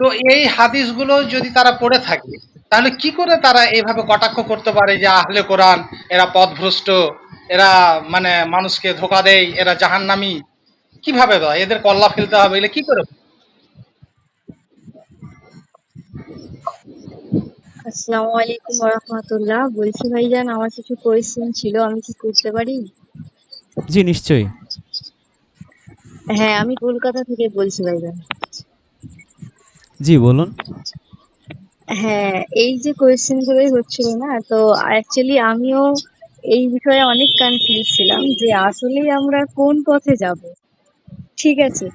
তো এই হাদিসগুলো যদি তারা পড়ে থাকে তাহলে কি করে তারা এইভাবে কটাক্ষ করতে পারে যে আহলে কোরআন এরা পথভ্রষ্ট এরা মানে মানুষকে ধোকা দেয় এরা জাহান্নামী? কীভাবে দেয় এদের কল্লা ফেলতে হবে এগুলো কি করে? আসসালামু আলাইকুম রহমতুল্লাহ বলছি ভাইজান আমার কিছু কোয়েশ্চেন ছিল আমি কি করতে পারি? জি নিশ্চয়ই। হ্যাঁ আমি কলকাতা থেকে বলছি ভাইজান। জি, বলুন। হ্যাঁ এই যে কোয়েশ্চেন গুলোই হচ্ছিল না, তো অ্যাকচুয়ালি আমিও এই বিষয়ে অনেক কনফিউজ ছিলাম যে আসলেই আমরা কোন পথে যাব। ঠিক আছে,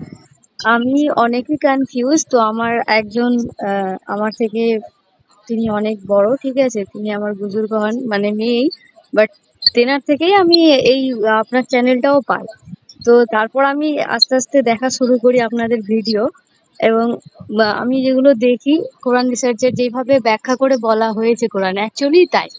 আমি অনেকই কনফিউজ তো আমার একজন আমার থেকে তিনি অনেক বড়, ঠিক আছে, তিনি আমার বুজুর্গ হন মানে মেয়েই বাট তেনার থেকেই আমি এই, আপনার চ্যানেলটাও পাই। তো তারপর আমি আস্তে আস্তে দেখা শুরু করি আপনাদের ভিডিও এবং বা আমি যেগুলো দেখি কোরআন রিসার্চের যেভাবে ব্যাখ্যা করে বলা হয়েছে কোরআন অ্যাকচুয়ালি তাই।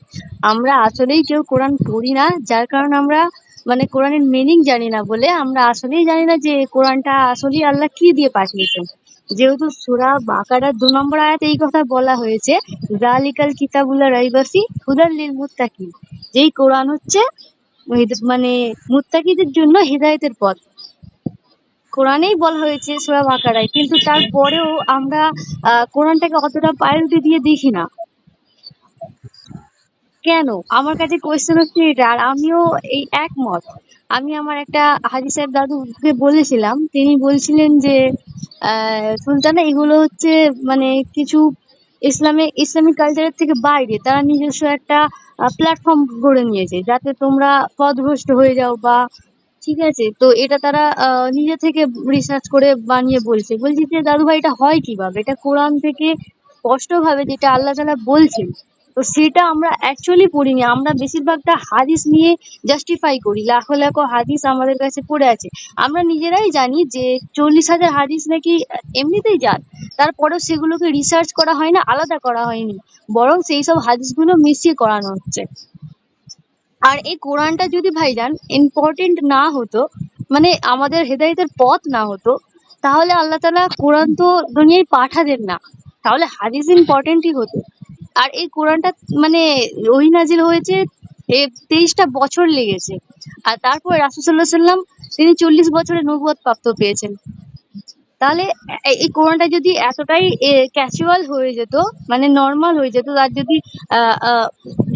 আমরা আসলেই কেউ কোরআন পড়ি না, যার কারণে আমরা মানে কোরআনের মিনিং জানি না বলে আমরা আসলেই জানি না যে কোরআনটা আসলেই আল্লাহ কি দিয়ে পাঠিয়েছেন। যেহেতু সূরা বাকারার দু নম্বর আয়াতে এই কথা বলা হয়েছে, জালিকাল কিতাবুল্লাহ রাইবাসি হুদাল লিল মুত্তাকিন যেই কোরআন হচ্ছে মানে মুত্তাকিদের জন্য হিদায়তের পথ। কোরআনেই বলা হয়েছে সূরা বাকারায়, কিন্তু তারপরেও আমরা কোরআনটাকে অতটা প্রায়োরিটি দিয়ে দেখি না। কেন? আমার কাছে কোয়েশ্চেন হচ্ছে এটা, আর আমিও এই একমত। আমি আমার একটা হাজি সাহেব দাদুকে বলেছিলাম, তিনি বলছিলেন যে সুলতানা, এগুলো হচ্ছে মানে কিছু ইসলামে, ইসলামিক কালচারের থেকে বাইরে, তারা নিজস্ব একটা প্ল্যাটফর্ম গড়ে নিয়েছে, যাতে তোমরা পথভ্রষ্ট হয়ে যাও বা ঠিক আছে? তো এটা তারা নিজে থেকে রিসার্চ করে বানিয়ে বলছে। বলছি যে দাদু ভাই এটা হয় কীভাবে? এটা কোরআন থেকে স্পষ্টভাবে যেটা আল্লাহ তালা বলছেন, তো সেটা আমরা অ্যাকচুয়ালি পড়িনি। আমরা বেশিরভাগটা হাদিস নিয়ে জাস্টিফাই করি। লাখো লাখো হাদিস আমাদের কাছে পড়ে আছে। আমরা নিজেরাই জানি যে, চল্লিশ হাজার হাদিস নাকি এমনিতেই যান তারপরেও সেগুলোকে রিসার্চ করা হয় না, আলাদা করা হয়নি। বরং সেই সব হাদিসগুলো মিশিয়ে করানো হচ্ছে। আর এই কোরআনটা যদি ভাইজান ইম্পর্টেন্ট না হতো মানে আমাদের হেদায়েতের পথ না হতো, তাহলে আল্লাহ তালা কোরআন তো দুনিয়ায় পাঠাতেন না। তাহলে হাদিস ইম্পর্টেন্টই হতো। আর এই কোরআনটা মানে ওহি নাজিল হয়েছে এ তেইশটা বছর লেগেছে। আর তারপর রাসূলুল্লাহ সাল্লাম তিনি চল্লিশ বছরের নবুয়ত প্রাপ্ত পেয়েছেন। তাহলে এই কোরআনটা যদি এতটাই ক্যাজুয়াল হয়ে যেত মানে নর্মাল হয়ে যেত, আর যদি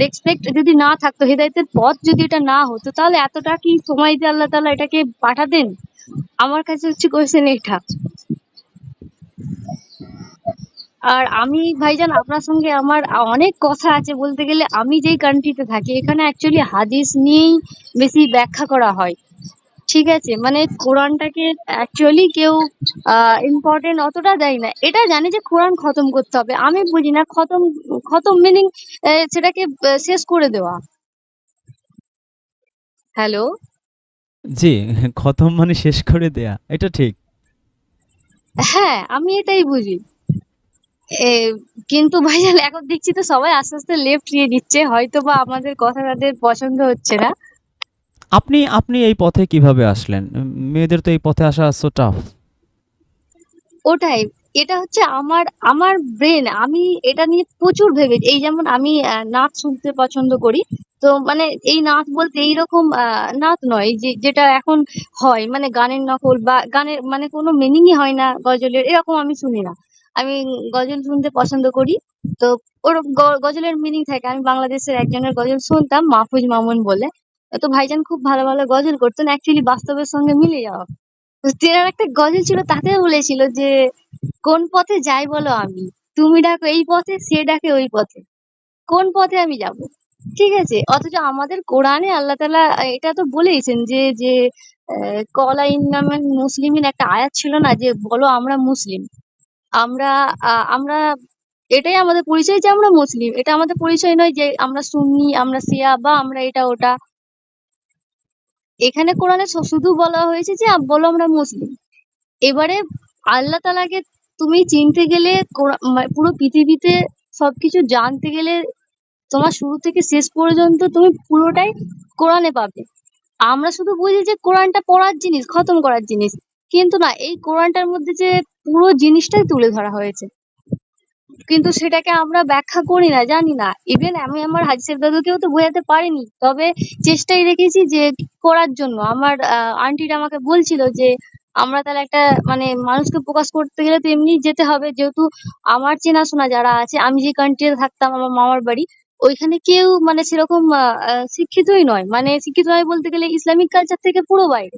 রেসপেক্ট যদি না থাকতো, হেদায়েতের পথ যদি এটা না হতো, তাহলে এতটা কি সময় দিয়ে আল্লাহ তাআলা এটাকে পাঠাতেন? আমার কাছে হচ্ছে কোয়েশ্চেন এটা আর আমি, ভাইজান, আপনার সঙ্গে আমার অনেক কথা আছে, বলতে গেলে আমি যেই কান্ট্রিতে থাকি, এখানে অ্যাকচুয়ালি হাদিস নিয়েই বেশি ব্যাখ্যা করা হয়। ঠিক আছে মানে কোরআনটাকে অ্যাকচুয়ালি কেউ ইম্পর্টেন্ট অতটা দেয় না। এটা জানি যে কোরআন খতম করতে হবে। আমি বুঝি না খতম খতম মিনিং সেটাকে শেষ করে দেওয়া। হ্যালো জি খতম মানে শেষ করে দেয়া। এটা ঠিক। হ্যাঁ আমি এটাই বুঝি। কিন্তু ভাইজান এখন দেখছি তো সবাই আস্তে আস্তে লেফট নিয়ে নিচ্ছে হয়তো বা আমাদের কথা তাদের পছন্দ হচ্ছে না। আপনি আপনি এই পথে কীভাবে আসলেন? মেয়েদের তো এই পথে আসা সো টাফ ওটাই। এটা হচ্ছে আমার আমার ব্রেন আমি এটা নিয়ে প্রচুর ভেবে, এই যেমন আমি নাচ শুনতে পছন্দ করি, তো মানে এই নাচ বলতে এইরকম নাচ নয় যে, যেটা এখন হয় মানে গানের নকল বা গানের মানে কোনো মিনিংই হয় না গজলের, এরকম আমি শুনি না। আমি গজল শুনতে পছন্দ করি, তো ওর গজলের মিনিং থাকে। আমি বাংলাদেশের একজনের গজল শুনতাম, মাহফুজ মামুন বলে। তো ভাইজান খুব ভালো ভালো গজল করতেন অ্যাকচুয়ালি বাস্তবের সঙ্গে মিলে যাওয়া। তো একটা গজল ছিল তাতে বলেছিল যে, কোন পথে যাই বলো আমি? তুমি ডাকো এই পথে, সে ডাকে ওই পথে। কোন পথে আমি যাব? ঠিক আছে, অথচ আমাদের কোরআনে আল্লাহ তালা এটা তো বলেইছেন যে যে কলা ইন্নামান মুসলিমিন একটা আয়াত ছিল না যে, বলো আমরা মুসলিম। আমরা আমরা, এটাই আমাদের পরিচয় যে আমরা মুসলিম। এটা আমাদের পরিচয় নয় যে আমরা সুন্নি, আমরা শিয়া বা আমরা এটা ওটা। এখানে কোরআনে শুধু বলা হয়েছে যে বলো আমরা মুসলিম। এবারে আল্লাহ তালাকে তুমি চিনতে গেলে পুরো পৃথিবীতে সবকিছু জানতে গেলে তোমার শুরু থেকে শেষ পর্যন্ত তুমি পুরোটাই কোরআনে পাবে। আমরা শুধু বুঝি যে, কোরআনটা পড়ার জিনিস, খতম করার জিনিস। কিন্তু না, এই কোরআনটার মধ্যে যে পুরো জিনিসটাই তুলে ধরা হয়েছে। কিন্তু সেটাকে আমরা ব্যাখ্যা করি না জানি না। ইভেন আমি আমার হাজি সাহেব দাদুকেও তো বোঝাতে পারিনি। তবে চেষ্টাই রেখেছি যে করার জন্য। আমার আহ, আন্টিরা আমাকে বলছিল যে আমরা তাহলে একটা মানে মানুষকে প্রকাশ করতে গেলে তো এমনি যেতে হবে। যেহেতু আমার চেনাশোনা যারা আছে আমি যে কান্ট্রিতে থাকতাম আমার মামার বাড়ি ওইখানে কেউ মানে সেরকম শিক্ষিতই নয়। মানে শিক্ষিত নয় বলতে গেলে ইসলামিক কালচার থেকে পুরো বাইরে।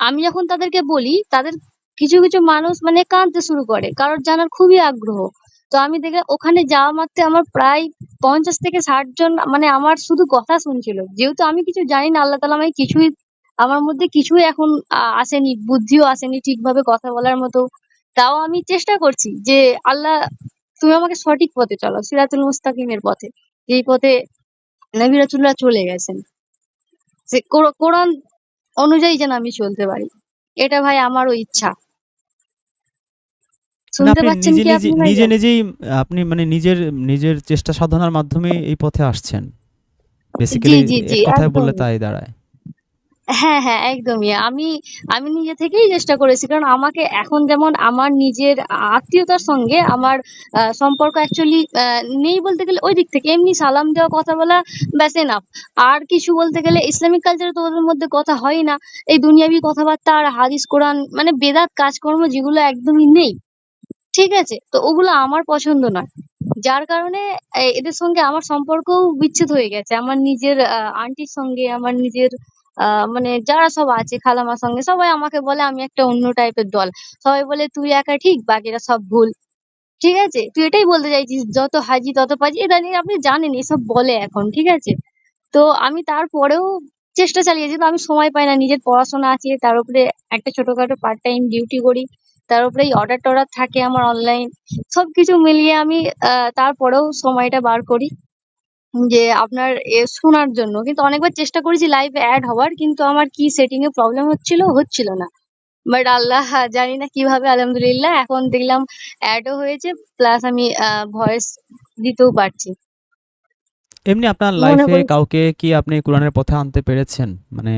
আমি যখন তাদেরকে বলি তাদের কিছু কিছু মানুষ মানে কাঁদতে শুরু করে, কারোর জানার খুবই আগ্রহ। তো আমি দেখে ওখানে যাওয়া মাত্রে আমার প্রায় পঞ্চাশ থেকে ষাট জন মানে আমার শুধু কথা শুনছিল। যেহেতু আমি কিছু জানি না, আল্লাহ তালা আমায় কিছুই, আমার মধ্যে কিছুই এখন আসেনি, বুদ্ধিও আসেনি ঠিকভাবে কথা বলার মতো। তাও আমি চেষ্টা করছি যে, আল্লাহ, তুমি আমাকে সঠিক পথে চলো, সিরাতুল মুস্তাকিমের পথে। যেই পথে নবী রাসূলুল্লাহ চলে গেছেন। সে কোর- কোরআন অনুযায়ী যেন আমি চলতে পারি। এটা ভাই আমারও ইচ্ছা। শুনতে পাচ্ছেন নিজে কি আপনি নিজে নিজেই আপনি মানে নিজের নিজের চেষ্টা সাধনার মাধ্যমে এই পথে আসছেন। বেসিক্যালি কথায় বললে তাই দাঁড়ায়। হ্যাঁ হ্যাঁ একদমই। আমি আমি নিজে থেকেই চেষ্টা করেছি। কারণ আমাকে এখন যেমন আমার নিজের আত্মীয়তার সঙ্গে আমার সম্পর্ক অ্যাকচুয়ালি নেই বলতে গেলে ওই দিক থেকে। এমনি সালাম দেওয়া কথা বলা ব্যাস এনাফ আর কিছু বলতে গেলে ইসলামিক কালচারে তো ওদের মধ্যে কথা হয় না। এই দুনিয়াবি কথাবার্তা আর হাদিস কোরআন মানে বেদাত কাজকর্ম যেগুলো একদমই নেই। ঠিক আছে, তো ওগুলো আমার পছন্দ নয়। যার কারণে এদের সঙ্গে আমার সম্পর্কও বিচ্ছেদ হয়ে গেছে। আমার নিজের আন্টির সঙ্গে, আমার নিজের মানে যারা সব আছে, খালামার সঙ্গে, সবাই আমাকে বলে আমি একটা অন্য টাইপের দল। সবাই বলে, তুই একা ঠিক, বাকিরা সব ভুল। ঠিক আছে? তুই এটাই বলতে চাইছিস, যত হাজি, তত পাজি? এটা নিয়ে আপনি জানেন, এসব বলে এখন, ঠিক আছে? তো আমি তারপরেও চেষ্টা চালিয়েছি, তো আমি সময় পাই না। নিজের পড়াশোনা আছে, তার উপরে একটা ছোটখাটো পার্ট টাইম ডিউটি করি। তার উপরে এই অর্ডার টর্ডার থাকে আমার অনলাইন সবকিছু মিলিয়ে আমি আহ, তারপরেও সময়টা বার করি যে আপনার এ শোনার জন্য। কিন্তু অনেকবার চেষ্টা করেছি লাইভে অ্যাড হওয়ার কিন্তু আমার কি সেটিং এ প্রবলেম হচ্ছিল হচ্ছিল না। বাট আল্লাহ জানি না কীভাবে আলহামদুলিল্লাহ এখন দেখলাম অ্যাডও হয়েছে প্লাস আমি ভয়েস দিতেও পারছি। এমনি আপনার লাইফে কাউকে কি আপনি কোরআনের পথে আনতে পেরেছেন? মানে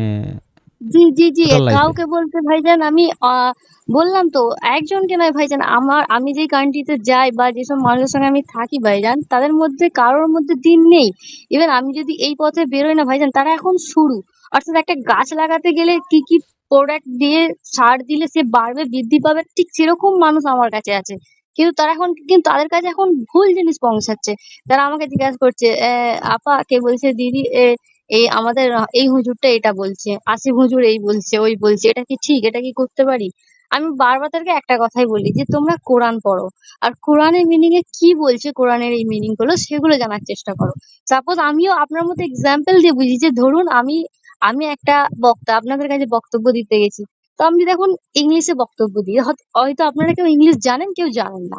জি জি জি লাইফে কাউকে বলতে ভাইজান আমি আহ, বললাম তো একজনকে নয় ভাইজান আমার আমি যে কান্ট্রিতে যাই বা যেসব মানুষের সঙ্গে আমি থাকি ভাইজান তাদের মধ্যে কারোর মধ্যে দিন নেই। ইভেন আমি যদি এই পথে বেরোই না ভাইজান তারা এখন শুরু। অর্থাৎ একটা গাছ লাগাতে গেলে কি কি প্রোডাক্ট দিয়ে সার দিলে সে বাড়বে বৃদ্ধি পাবে? ঠিক সেরকম মানুষ আমার কাছে আছে। কিন্তু তারা এখন কিন্তু তাদের কাছে এখন ভুল জিনিস পৌঁছাচ্ছে। তারা আমাকে জিজ্ঞাসা করছে "আহ, আপা কে বলছে দিদি এ, এই আমাদের, এই হুজুরটা এটা বলছে, আসিফ হুজুর এই বলছে, ওই বলছে, এটা কি ঠিক, এটা কি করতে পারি? আমি বারবার তাদেরকে একটা কথাই বলি যে, তোমরা কোরআন পড়ো, আর কোরআনের মিনিং এ কি বলছে কোরআনের এই মিনিংগুলো সেগুলো জানার চেষ্টা করো। সাপোজ আমিও আপনার মতো এক্সাম্পল দিয়ে বুঝি যে, ধরুন আমি আমি একটা বক্তা, আপনাদের কাছে বক্তব্য দিতে গেছি, তো আমি দেখুন ইংলিশে বক্তব্য দিই হয়তো আপনারা কেউ ইংলিশ জানেন, কেউ জানেন না।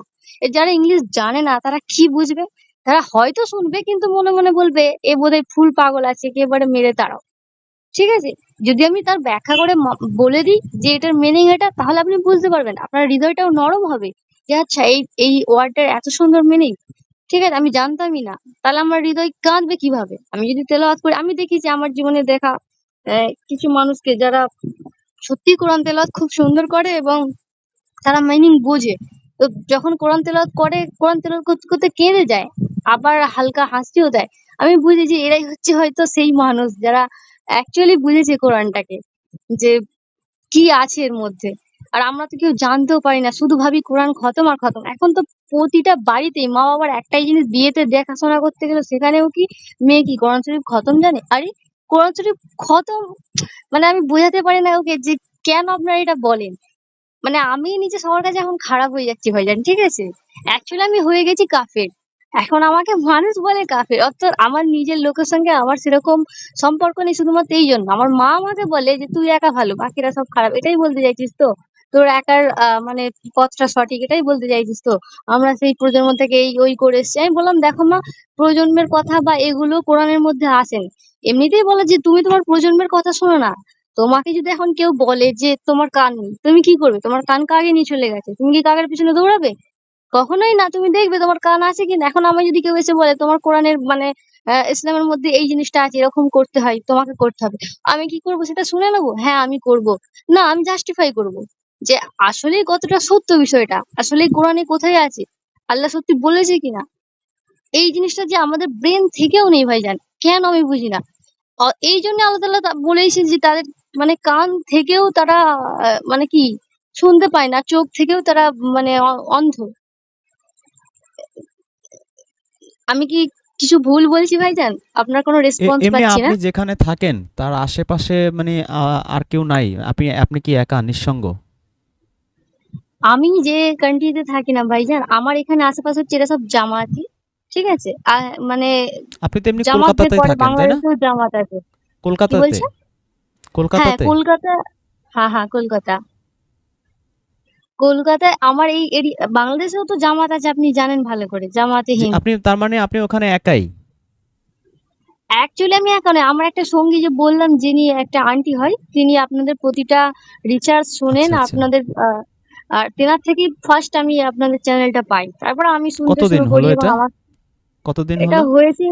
যারা ইংলিশ জানে না, তারা কি বুঝবে? তারা হয়তো শুনবে, কিন্তু মনে মনে বলবে, এ বোধহয় ফুল পাগল আছে একেবারে মেরে তাড়াও। ঠিক আছে? যদি আমি তার ব্যাখ্যা করে বলে দিই যে এটার মিনিং এটা, তাহলে আপনি বুঝতে পারবেন, আপনার হৃদয়টাও নরম হবে যে আচ্ছা এই এই ওয়ার্ডটার এত সুন্দর মিনিং ঠিক আছে? আমি জানতামই না। তাহলে আমার হৃদয় কাঁদবে কীভাবে? আমি যদি তেলাওয়াত করি, আমি দেখি যে আমার জীবনে দেখা কিছু মানুষকে যারা সত্যি কোরআন তেলাওয়াত খুব সুন্দর করে এবং তারা মিনিং বোঝে। তো যখন কোরআন তেলাওয়াত করে, কোরআন তেলাওয়াত করতে করতে কেঁদে যায়, আবার হালকা হাসিও দেয়। আমি বুঝি যে এরাই হচ্ছে হয়তো সেই মানুষ যারা অ্যাকচুয়ালি বুঝেছে কোরআনটাকে, যে কি আছে এর মধ্যে। আর আমরা তো কেউ জানতেও পারি না, শুধু ভাবি কোরআন খতম আর খতম। এখন তো প্রতিটা বাড়িতেই মা বাবার একটাই জিনিস, বিয়েতে দেখাশোনা করতে গেলে সেখানেও কি মেয়ে কি কোরআন শরীফ খতম জানে? আরে, কোরআন শরীফ খতম মানে আমি বোঝাতে পারি না ওকে যে কেন আপনারা এটা বলেন। মানে আমি নিজে সবার কাছে এখন খারাপ হয়ে যাচ্ছি ভাইজান, ঠিক আছে? অ্যাকচুয়ালি আমি হয়ে গেছি কাফের। এখন আমাকে মানুষ বলে কাফের, অর্থাৎ আমার নিজের লোকের সঙ্গে আমার সেরকম সম্পর্ক নেই শুধুমাত্র এই জন্য। আমার মা আমাকে বলে যে, তুই একা ভালো, বাকিরা সব খারাপ। এটাই বলতে চাইছিস তো? তোর একার মানে পথটা সঠিক, এটাই বলতে চাইছিস তো? আমরা সেই প্রজন্ম থেকে এই, ওই করে এসছি। আমি বললাম, দেখো মা, প্রজন্মের কথা বা এগুলো কোরআনের মধ্যে আসেন। এমনিতেই বলে যে, তুমি তোমার প্রজন্মের কথা শোনো না। তোমাকে যদি এখন কেউ বলে যে তোমার কান নেই, তুমি কি করবে? তোমার কান কাকে নিয়ে চলে গেছে? তুমি কি কাকের পিছনে দৌড়াবে? কখনোই না, তুমি দেখবে তোমার কান আছে কিনা। এখন আমার যদি কেউ এসে বলে, তোমার কোরআনের মানে ইসলামের মধ্যে এই জিনিসটা আছে, এরকম করতে হয়, তোমাকে করতে হবে। আমি কি করব সেটা শুনে নেব? হ্যাঁ আমি করব। না, আমি জাস্টিফাই করব যে আসলে কতটা সত্য বিষয়টা। আসলে কোরআনে কোথায় আছে? আল্লাহ সত্যি বলেছে কিনা? এই জিনিসটা যে আমাদের ব্রেন থেকেও নেই ভাই ভাইজান, কেন আমি বুঝি না? এই জন্য আল্লাহ তাআলা তা- বলেছেন যে তাদের মানে কান থেকেও তারা মানে কি শুনতে পায় না চোখ থেকেও তারা মানে অন্ধ। আমি কি কিছু ভুল বলছি ভাই ভাইজান? আপনার কোনো রেসপন্স পাচ্ছি না? আপনি যেখানে থাকেন তার আশেপাশে মানে আর কেউ নাই। আপনি আপনি কি একা নিঃসঙ্গ? আমি যে কান্ট্রিতে থাকি না ভাই ভাইজান আমার এখানে আশেপাশে হচ্ছে এরা সব জামাতি ঠিক আছে? মানে আপনি তো এমনি কলকাতাতেই থাকেন তাই না? জামাত আছে। কলকাতাতে? বলছেন? হ্যাঁ কলকাতাতে কলকাতা হ্যাঁ হ্যাঁ কলকাতা। কলকাতায় আমার এই বাংলাদেশেও তো জামাত আছে আপনি জানেন ভালো করে জামাতে জি, হিন্দ। আপনি তার মানে আপনি ওখানে একাই? অ্যাকচুয়ালি আমি একা নয় আমার একটা সঙ্গী যে বললাম যিনি একটা আন্টি হয় তিনি আপনাদের প্রতিটা রিচার্জ শোনেন আচ্ছা আচ্ছা। আপনাদের আহ, আর তেনার থেকেই ফার্স্ট আমি আপনাদের চ্যানেলটা পাই। তারপর আমি শুনতে কতদিন শুরু হলো করি এবং এটা? আমার কতদিন এটা হয়েছে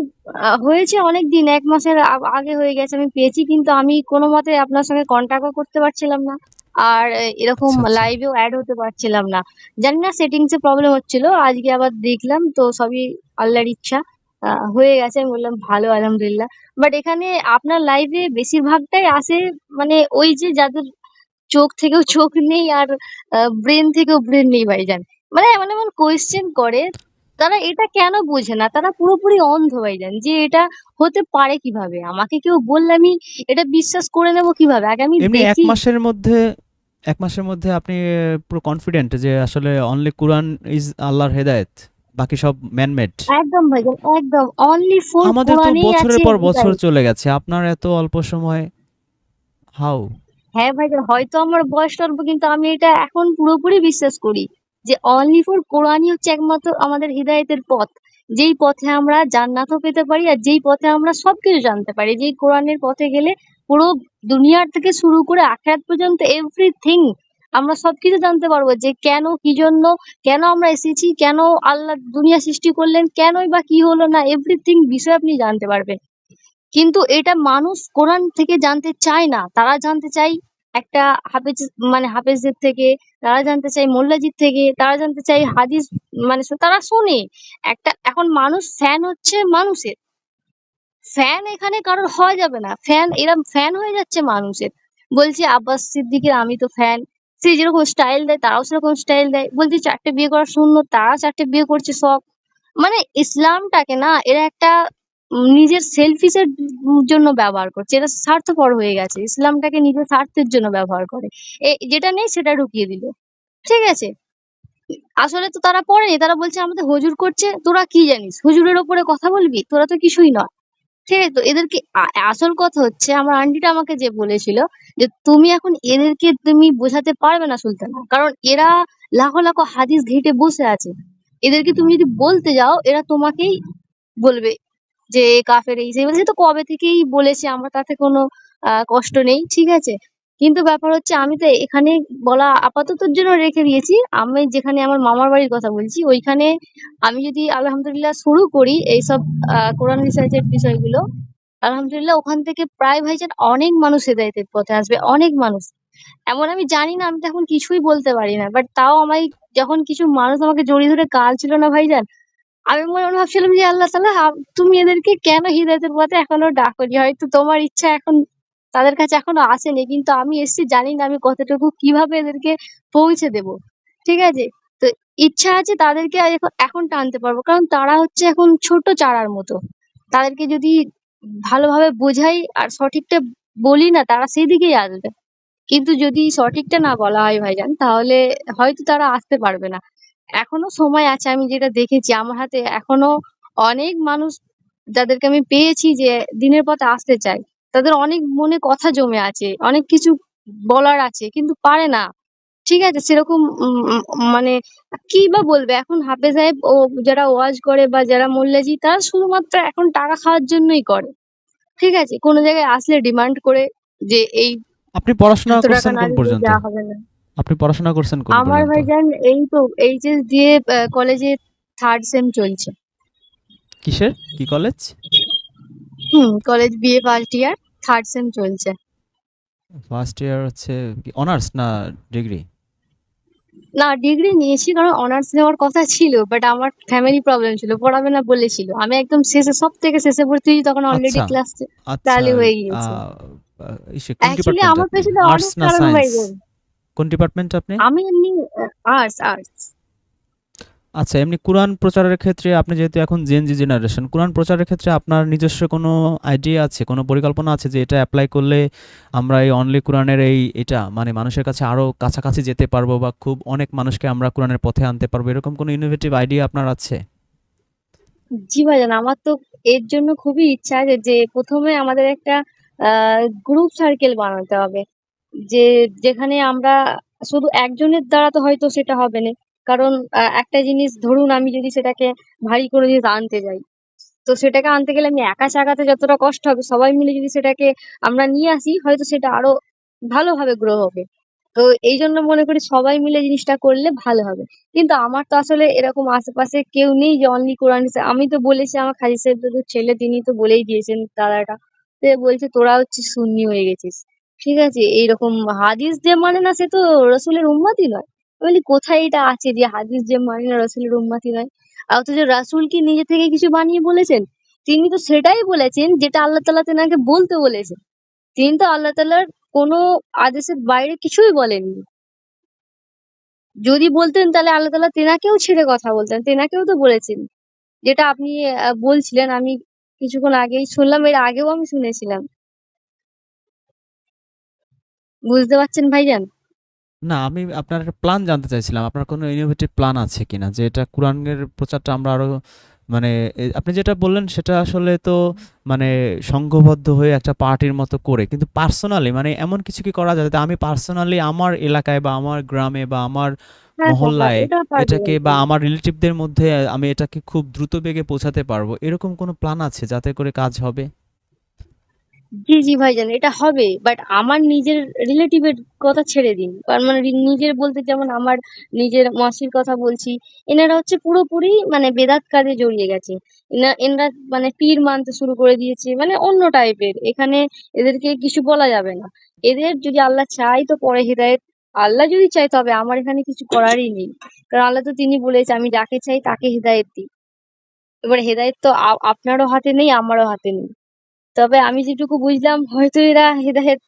হয়েছে অনেক দিন এক মাসের আগে হয়ে গেছে আমি পেয়েছি কিন্তু আমি কোনো মতে আপনার সঙ্গে কন্ট্যাক্টও করতে পারছিলাম না। আর এরকম আচ্ছা আচ্ছা। লাইভেও অ্যাড হতে পারছিলাম না। জানি না সেটিংস এ প্রবলেম হচ্ছিল আজকে আবার দেখলাম তো সবই আল্লাহর ইচ্ছা। হয়ে গেছে আমি বললাম ভালো আলহামদুলিল্লাহ। বাট এখানে আপনার লাইভে বেশিরভাগটাই আসে মানে ওই যে যাদের চোখ থেকেও চোখ নেই আর ব্রেন থেকেও ব্রেন নেই ভাই ভাইজান। মানে এমন এমন কোয়েশ্চেন করে তারা এটা কেন বোঝে না? তারা পুরোপুরি অন্ধ হয়ে ভাইজান যে এটা হতে পারে কীভাবে? আমাকে কেউ বললে আমি এটা বিশ্বাস করে নেব কীভাবে? আগে আমি এমনি এক দেখি। মাসের মধ্যে এক মাসের মধ্যে আপনি পুরো কনফিডেন্ট যে আসলে অনলি কোরআন ইজ আল্লাহর হেদায়েত বাকি সব ম্যানমেড একদম ভাইজান একদম। অনলি ফোর আমাদের তো বছরের পর বছর চলে গেছে আপনার এত অল্প সময় হাউ হ্যাঁ ভাইজান হয়তো আমার বয়স অল্প কিন্তু আমি এটা এখন পুরোপুরি বিশ্বাস করি। যে অনলি ফর কোরআনই হচ্ছে একমাত্র আমাদের হৃদায়তের পথ। যেই পথে আমরা জান্নাতও পেতে পারি আর যেই পথে আমরা সবকিছু জানতে পারি। যেই কোরআনের পথে গেলে পুরো দুনিয়ার থেকে শুরু করে আখেরাত পর্যন্ত এভরিথিং আমরা সবকিছু জানতে পারব যে কেন, কি জন্য, কেন আমরা এসেছি, কেন আল্লাহ দুনিয়া সৃষ্টি করলেন, কেনই বা কি হলো না এভরিথিং বিষয় আপনি জানতে পারবেন। কিন্তু এটা মানুষ কোরআন থেকে জানতে চায় না। তারা জানতে চায় একটা হাফেজ মানে হাফেজদের থেকে, তারা জানতে চায় মোল্লাজির থেকে, তারা জানতে চায় হাদিস মানে তারা শোনে। একটা, এখন মানুষ ফ্যান হচ্ছে মানুষের। ফ্যান এখানে কারোর হওয়া যাবে না। ফ্যান এরা ফ্যান হয়ে যাচ্ছে মানুষের। বলছে, আব্বাস সিদ্দিকের আমি তো ফ্যান সে যেরকম স্টাইল দেয়, তারাও সেরকম স্টাইল দেয়। বলছে, চারটে বিয়ে করা শূন্য, তারা চারটে বিয়ে করছে সব। মানে ইসলামটাকে না, এরা একটা নিজের সেলফিসের জন্য ব্যবহার করছে। এরা স্বার্থপর হয়ে গেছে। ইসলামটাকে নিজের স্বার্থের জন্য ব্যবহার করে। এ, যেটা নেই সেটা ঢুকিয়ে দিল। ঠিক আছে? আসলে তো তারা পড়েনি। তারা বলছে, আমাদের হুজুর করছে। তোরা কি জানিস? হুজুরের ওপরে কথা বলবি? তোরা তো কিছুই নয়। ঠিক আছে? তো এদেরকে আসল কথা হচ্ছে, আমার আন্টিটা আমাকে যে বলেছিল যে, তুমি এখন এদেরকে তুমি বোঝাতে পারবে না সুলতানা। কারণ এরা লাখো লাখো হাদিস ঘেঁটে বসে আছে। এদেরকে তুমি যদি বলতে যাও, এরা তোমাকেই বলবে। যে কাফের এই সেই বলছে তো কবে থেকেই বলেছে আমরা তাতে কোনো আহ, কষ্ট নেই। ঠিক আছে? কিন্তু ব্যাপার হচ্ছে আমি তো এখানে বলা আপাততর জন্য রেখে দিয়েছি। আমি যেখানে আমার মামার বাড়ির কথা বলছি ওইখানে আমি যদি আলহামদুলিল্লাহ শুরু করি এইসব আহ, কোরআন রিসার্চের বিষয়গুলো আলহামদুলিল্লাহ ওখান থেকে প্রায় ভাইজান অনেক মানুষ হেদায়েতের পথে আসবে অনেক মানুষ। এমন আমি জানি না আমি তো এখন কিছুই বলতে পারি না বাট তাও আমায় যখন কিছু মানুষ আমাকে জড়িয়ে ধরে কাল ছিল না ভাইজান আমি মনে ভাবছিলাম যে, আল্লাহ আপ- তুমি এদেরকে কেন হিদায়তের পথে এখনও ডাকনি? হয়তো তোমার ইচ্ছা এখন তাদের কাছে এখনও আসেনি, কিন্তু আমি এসেছি, জানি না আমি কতটুকু কীভাবে এদেরকে পৌঁছে দেব। ঠিক আছে? তো ইচ্ছা আছে তাদেরকে এখন টানতে পারব, কারণ তারা হচ্ছে এখন ছোট চারার মতো। তাদেরকে যদি ভালোভাবে বোঝাই আর সঠিকটা বলি না, তারা সেই দিকেই আসবে। কিন্তু যদি সঠিকটা না বলা হয় ভাইজান, তাহলে হয়তো তারা আসতে পারবে না। এখনও সময় আছে আমি যেটা দেখেছি আমার হাতে এখনও অনেক মানুষ যাদেরকে আমি পেয়েছি যে দিনের পথে আসতে চায়। তাদের অনেক মনে কথা জমে আছে অনেক কিছু বলার আছে কিন্তু পারে না। ঠিক আছে সেরকম উম উম মানে কি বা বলবে? এখন হাফেজ সাহেব ও যারা ওয়াজ করে বা যারা মোল্লাজি তারা শুধুমাত্র এখন টাকা খাওয়ার জন্যই করে। ঠিক আছে কোনো জায়গায় আসলে ডিমান্ড করে যে এই আপনি পড়াশোনা এত টাকা করছেন না কোন দিলে পর্যন্ত? হবে না। আপনি পড়াশোনা করছেন কোন আমার পর্যন্ত? ভাইজান এই তো এইচএস দিয়ে কলেজে থার্ড সেম চলছে। কিসের? কি কলেজ হুম college BA first year third sem চলছে। ফার্স্ট ইয়ার হচ্ছে অনার্স না ডিগ্রি না ডিগ্রি নিয়েছি কারণ অনার্স নেওয়ার কথা ছিল বাট আমার ফ্যামিলি প্রবলেম ছিল পড়াবে না বলেছিল। আমি একদম শেষে সব থেকে শেষে ভর্তি হয়েছি তখন অলরেডি আচ্ছা ক্লাস আচ্ছা চালু হয়ে গিয়েছে। আহ, ইসে কোন অ্যাকচুয়ালি ডিপার্টমেন্ট আমার আপনি পেছনে আর্টস অনেক না কারণ সায়েন্স ভাইজান। কোন ডিপার্টমেন্ট আপনি? আমি এমনি আর্টস আর্টস আচ্ছা এমনি কোরআন প্রচারের ক্ষেত্রে আপনি যেহেতু এখন জেনজি জেনারেশন কোরআন প্রচারের ক্ষেত্রে আপনার নিজস্ব কোনো আইডিয়া আছে কোনো পরিকল্পনা আছে যে এটা অ্যাপ্লাই করলে আমরা এই অনলি কোরআনের এই এটা মানে মানুষের কাছে আরও কাছাকাছি যেতে পারব বা খুব অনেক মানুষকে আমরা কোরআনের পথে আনতে পারব এরকম কোনো ইনোভেটিভ আইডিয়া আপনার আছে? জি ভাইজান আমার তো এর জন্য খুবই ইচ্ছা যে যে প্রথমে আমাদের একটা গ্রুপ সার্কেল বানাতে হবে। যে যেখানে আমরা শুধু একজনের দ্বারা তো হয়তো সেটা হবে না। কারণ একটা জিনিস ধরুন আমি যদি সেটাকে ভারী করে জিনিস আনতে যাই, তো সেটাকে আনতে গেলে আমি একা চাকাতে যতটা কষ্ট হবে, সবাই মিলে যদি সেটাকে আমরা নিয়ে আসি, হয়তো সেটা আরও ভালোভাবে গ্রো হবে। তো এই জন্য মনে করি সবাই মিলে জিনিসটা করলে ভালো হবে। কিন্তু আমার তো আসলে এরকম আশেপাশে কেউ নেই যে অনলি কোরআন আমি তো বলেছি আমার খাজি সাহেব ছেলে, তিনি তো বলেই দিয়েছেন, দাদাটা। সে বলছে, তোরা হচ্ছে শূন্য হয়ে গেছিস। ঠিক আছে, এইরকম হাদিস যে মানে না সে তো রসুলের উম্মতই নয়। বলি, কোথায় এটা আছে যে হাদিস যে মানে না রসুলের উম্মতই নয়? অথচ রাসূল কি নিজে থেকে কিছু বানিয়ে বলেছেন? তিনি তো সেটাই বলেছেন যেটা আল্লাহ তাআলা তেনাকে বলতে বলেছেন। তিনি তো আল্লাহ তাআলার কোনো আদেশের বাইরে কিছুই বলেননি। যদি বলতেন তাহলে আল্লাহ তাআলা তেনাকেও ছেড়ে কথা বলতেন, তেনাকেও তো বলেছেন। যেটা আপনি বলছিলেন, আমি কিছুক্ষণ আগেই শুনলাম, এর আগেও আমি শুনেছিলাম। বুঝতে পারছেন ভাইজান? না আমি আপনার একটা প্ল্যান জানতে চাইছিলাম। আপনার কোনো ইনোভেটিভ প্ল্যান আছে কিনা? যে এটা কোরআনের প্রচারটা আমরা আরও মানে এ, আপনি যেটা বললেন সেটা আসলে তো মানে সংঘবদ্ধ হয়ে একটা পার্টির মতো করে। কিন্তু পার্সোনালি মানে এমন কিছু কি করা যায় যাতে আমি পার্সোনালি আমার এলাকায় বা আমার গ্রামে বা আমার হ্যাঁ হ্যাঁ হ্যাঁ মহল্লায় এটা এটাকে বা আমার রিলেটিভদের মধ্যে আমি এটাকে খুব দ্রুত বেগে পৌঁছাতে পারব? এরকম কোনো প্ল্যান আছে যাতে করে কাজ হবে? জি জি, ভাইজান, এটা হবে বাট আমার নিজের রিলেটিভের কথা ছেড়ে দিন। কারণ মানে নিজের বলতে যেমন আমার নিজের মাসির কথা বলছি, এনারা হচ্ছে পুরোপুরি মানে বেদাত কাজে জড়িয়ে গেছে। এনা, এনারা মানে পীর মানতে শুরু করে দিয়েছে মানে অন্য টাইপের এখানে এদেরকে কিছু বলা যাবে না। এদের যদি আল্লাহ চায় তো পরে হেদায়েত, আল্লাহ যদি চায় তবে আমার এখানে কিছু করারই নেই। কারণ আল্লাহ তো তিনি বলেছে, আমি যাকে চাই তাকে হেদায়েত দিই। এবার হেদায়েত তো আপনারও হাতে নেই, আমারও হাতে নেই। তবে আমি যেটুকু বুঝলাম হয়তো এরা হেদায়েত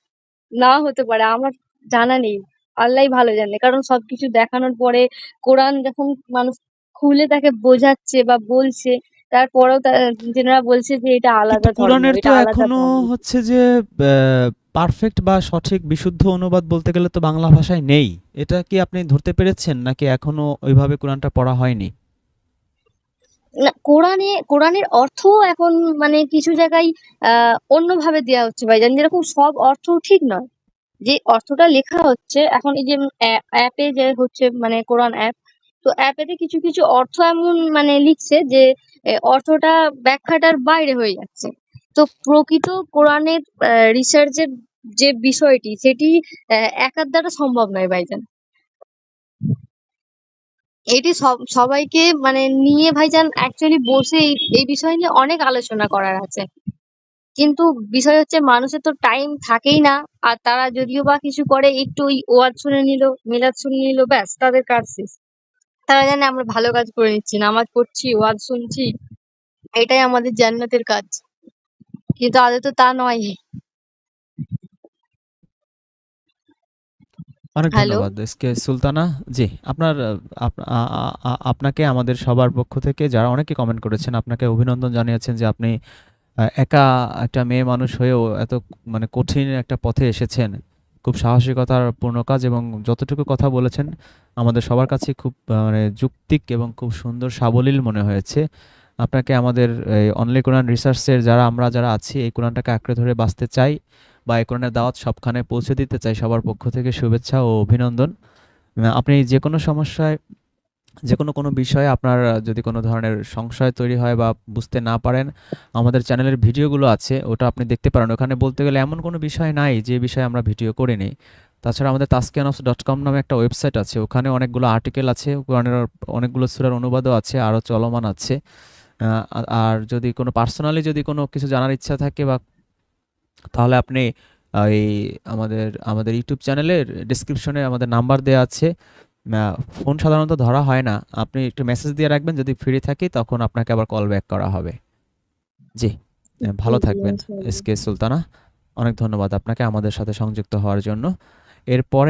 নাও হতে পারে আমার জানা নেই। আল্লাহই ভালো জানে কারণ সবকিছু দেখানোর পরে কোরআন যখন মানুষ খুলে তাকে বোঝাচ্ছে বা বলছে তারপরেও যেনারা বলছে যে এটা আলাদা কোরআনের তো এখনও হচ্ছে যে পারফেক্ট বা সঠিক বিশুদ্ধ অনুবাদ বলতে গেলে তো বাংলা ভাষায় নেই। এটা কি আপনি ধরতে পেরেছেন নাকি এখনও ওইভাবে কোরআনটা পড়া হয়নি? না, কোরআনে, কোরআনের অর্থ এখন মানে কিছু জায়গায়, আহ, অন্যভাবে দেওয়া হচ্ছে ভাইজান, যেরকম সব অর্থ ঠিক নয়। যে অর্থটা লেখা হচ্ছে, এখন এই যে অ্যাপে যে হচ্ছে মানে কোরআন অ্যাপ, তো অ্যাপেতে কিছু কিছু অর্থ এমন মানে লিখছে যে অর্থটা ব্যাখ্যাটার বাইরে হয়ে যাচ্ছে। তো প্রকৃত কোরআনের রিসার্চের যে বিষয়টি, সেটি একার দ্বারা সম্ভব নয় ভাইজান। এটি সব, সবাইকে মানে নিয়ে ভাইজান অ্যাকচুয়ালি বসে এই এই বিষয় নিয়ে অনেক আলোচনা করার আছে। কিন্তু বিষয় হচ্ছে মানুষের তো টাইম থাকেই না, আর তারা যদিও বা কিছু করে, একটু ওই ওয়াজ শুনে নিল, মিলাদ শুনে নিল, ব্যাস, তাদের কাজ শেষ। তারা জানে আমরা ভালো কাজ করে নিচ্ছি, নামাজ পড়ছি, ওয়াজ শুনছি, এটাই আমাদের জান্নাতের কাজ। কিন্তু আদৌ তো তা নয়। অনেক হ্যালো ধন্যবাদ। এসকে সুলতানা জি আপনার আপ- আ- আ- আ- আপনাকে আমাদের সবার পক্ষ থেকে যারা অনেকে কমেন্ট করেছেন আপনাকে অভিনন্দন জানিয়েছেন যে আপনি আহ, একা একটা মেয়ে মানুষ হয়েও এত মানে কঠিন একটা পথে এসেছেন। খুব সাহসিকতার পূর্ণ কাজ এবং যতটুকু কথা বলেছেন আমাদের সবার কাছে খুব আহ, মানে যুক্তিক এবং খুব সুন্দর সাবলীল মনে হয়েছে। আপনাকে আমাদের অনলি কোরআন রিসার্চের যারা আমরা যারা আছি এই কোরআনটাকে আঁকড়ে ধরে বাঁচতে চাই। বা এই কোরআনের দাওয়াত সবখানে পৌঁছে দিতে চাই সবার পক্ষ থেকে শুভেচ্ছা ও অভিনন্দন। আপনি যে কোনো সমস্যায়, যে কোনো কোনো বিষয়ে আপনার যদি কোনো ধরনের সংশয় তৈরি হয় বা বুঝতে না পারেন, আমাদের চ্যানেলের ভিডিওগুলো আছে, ওটা আপনি দেখতে পারেন। ওখানে বলতে গেলে এমন কোনো বিষয় নাই যে বিষয়ে আমরা ভিডিও করিনি তাছাড়া আমাদের তাস্কিয়ানফস ডট কম নামে একটা ওয়েবসাইট আছে, ওখানে অনেকগুলো আর্টিকেল আছে, কোরআনের অনেকগুলো সুরার অনুবাদও আছে, আরও চলমান আছে। আর যদি কোনো, পার্সোনালি যদি কোনো কিছু জানার ইচ্ছা থাকে বা তাহলে আপনি এই আমাদের আমাদের ইউটিউব চ্যানেলের ডিসক্রিপশনে আমাদের নাম্বার দেওয়া আছে। ফোন সাধারণত ধরা হয় না। আপনি একটু মেসেজ দিয়ে রাখবেন যদি ফ্রি থাকি তখন আপনাকে আবার কল ব্যাক করা হবে। জি ভালো থাকবেন। S K Sultana. অনেক ধন্যবাদ আপনাকে আমাদের সাথে সংযুক্ত হওয়ার জন্য। এরপরে